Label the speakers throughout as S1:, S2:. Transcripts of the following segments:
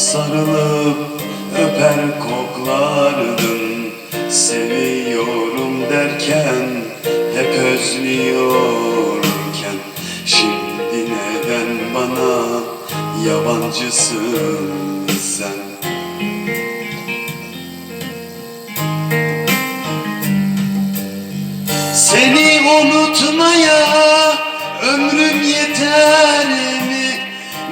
S1: sarılıp öper koklardın Seviyorum derken hep özlüyorken. Şimdi neden bana yabancısın sen? Seni unutmaya ömrüm yeter. mi?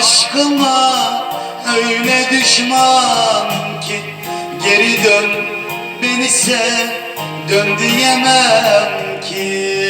S1: Aşkıma öyle düşman ki Geri dön beni sev dön diyemem ki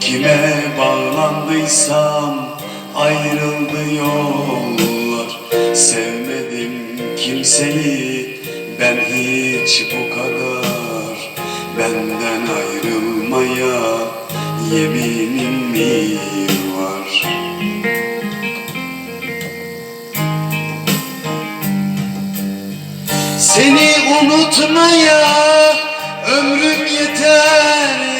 S1: Kime bağlandıysam ayrıldı yollar. Sevmedim kimseyi ben hiç bu kadar. Benden ayrılmaya yeminim mi var? Seni unutmaya ömrüm yeter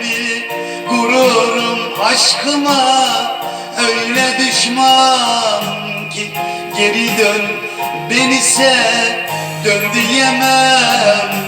S1: Aşkıma öyle düşman ki Geri dön beni sev dön diyemem